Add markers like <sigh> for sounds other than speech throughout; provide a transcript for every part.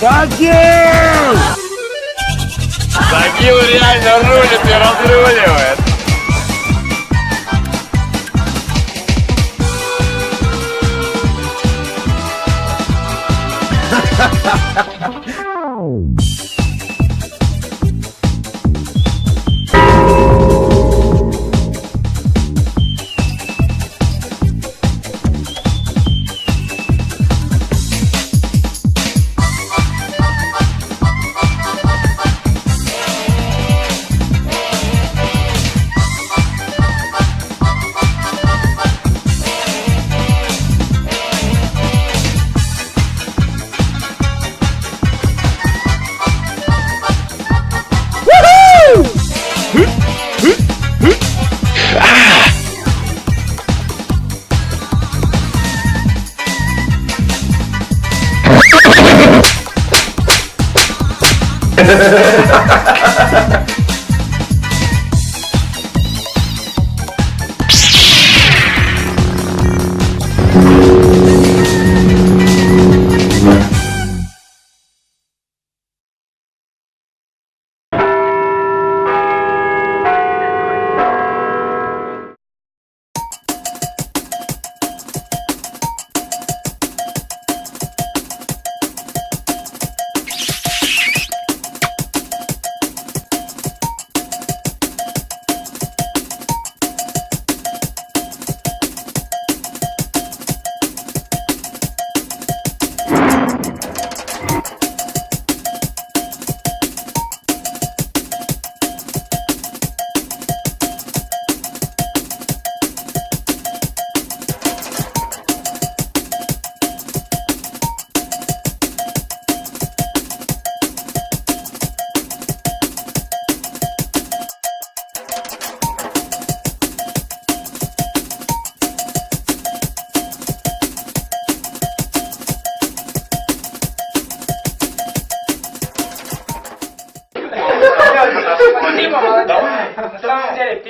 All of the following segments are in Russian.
Загил! Загил реально рулит и разруливает. Спасибо, <laughs>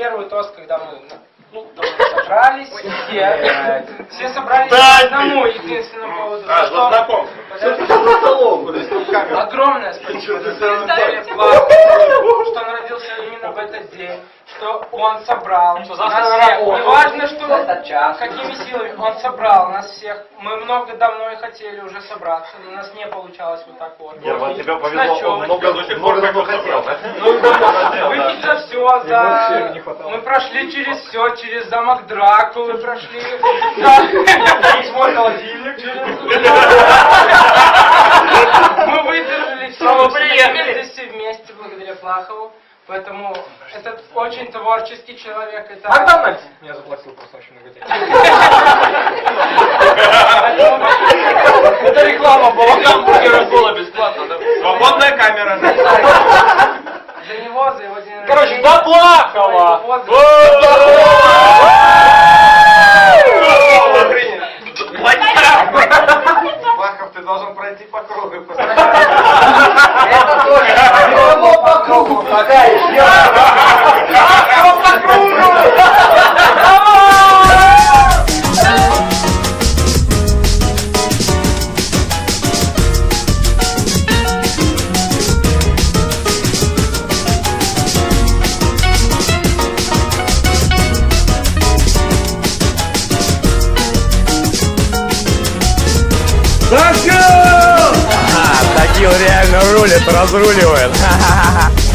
первый тост, когда мы ну, собрались, все, все собрались по одному единственному поводу. А, что- знакомство. Огромное спасибо. Что он родился именно в этот день, что он собрал нас всех. Неважно, что какими силами он собрал нас всех. Мы много давно и хотели уже собраться, но у нас не получалось вот так вот. Герман, тебе повезло, Значок. он много до сих пор как хотел. Выпить за все, за... Мы прошли через все, через замок Дракулы прошли. <laughs> Через мой холодильник, через... <laughs> Мы выдержали все, все вместе благодаря Флахову. Поэтому это очень творческий человек. Это... Макдональдс мне заплатил просто очень много денег. Это реклама была. Гамбургеры было бесплатно, да? Свободная камера. За него, за его день рождения. Короче, за Плахова! Бахов, ты должен пройти по кругу. Рулит, разруливает. <laughs>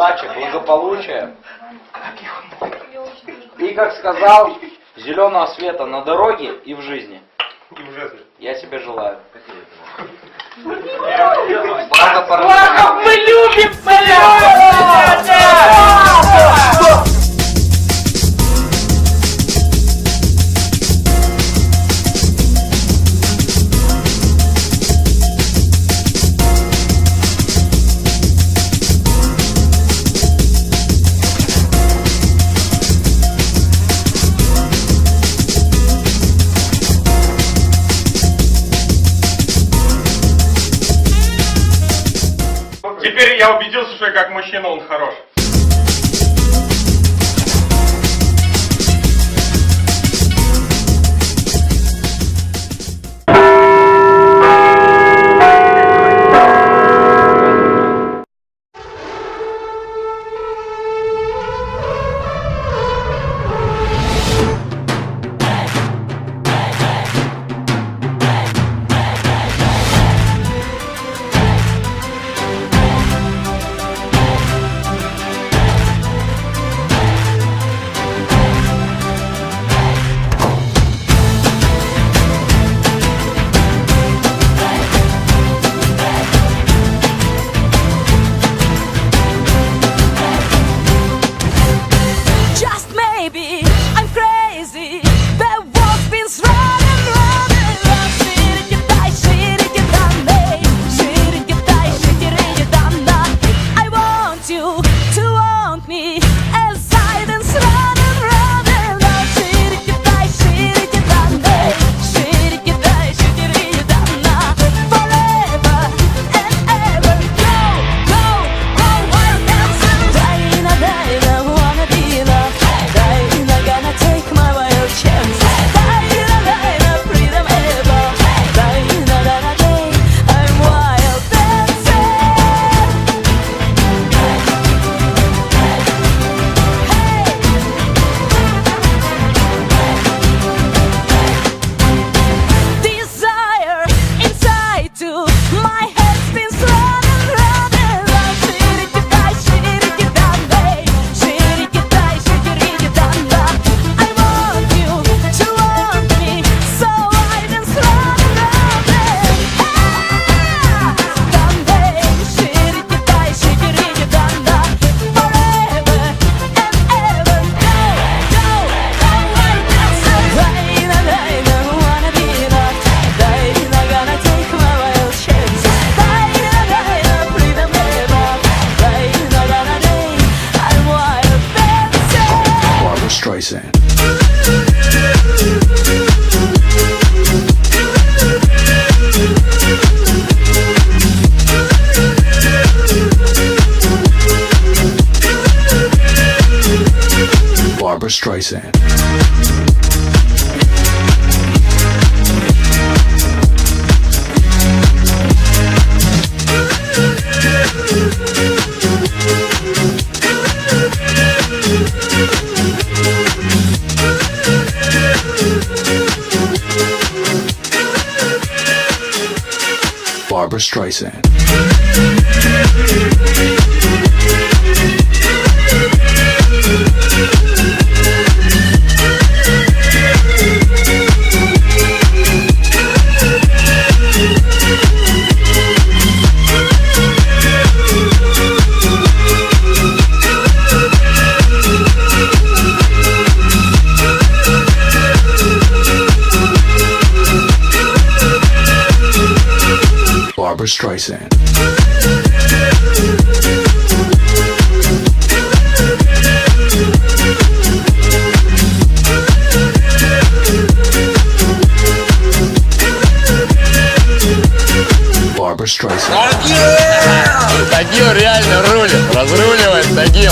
удачи, благополучия. И, как сказал, зеленого света на дороге и в жизни. Я тебе желаю. Благо, мы любим, блядь! теперь я убедился, что я как мужчина он хороший. Streisand. Barbara Streisand. Streisand. Barbara Streisand. Такие реально рулит, разруливает такие.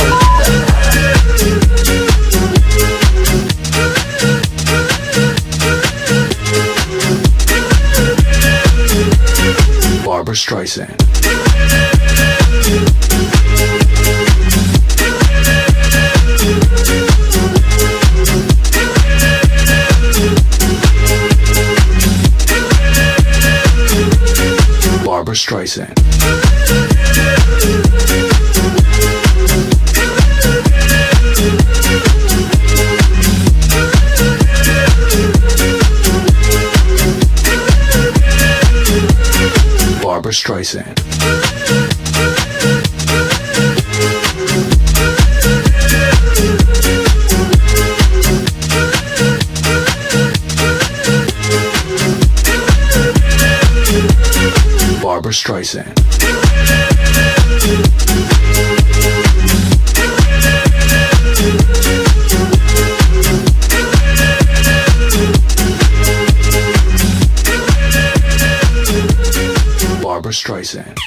Streisand. Barbara Streisand. Barbara Streisand. Barbara Streisand. Streisand.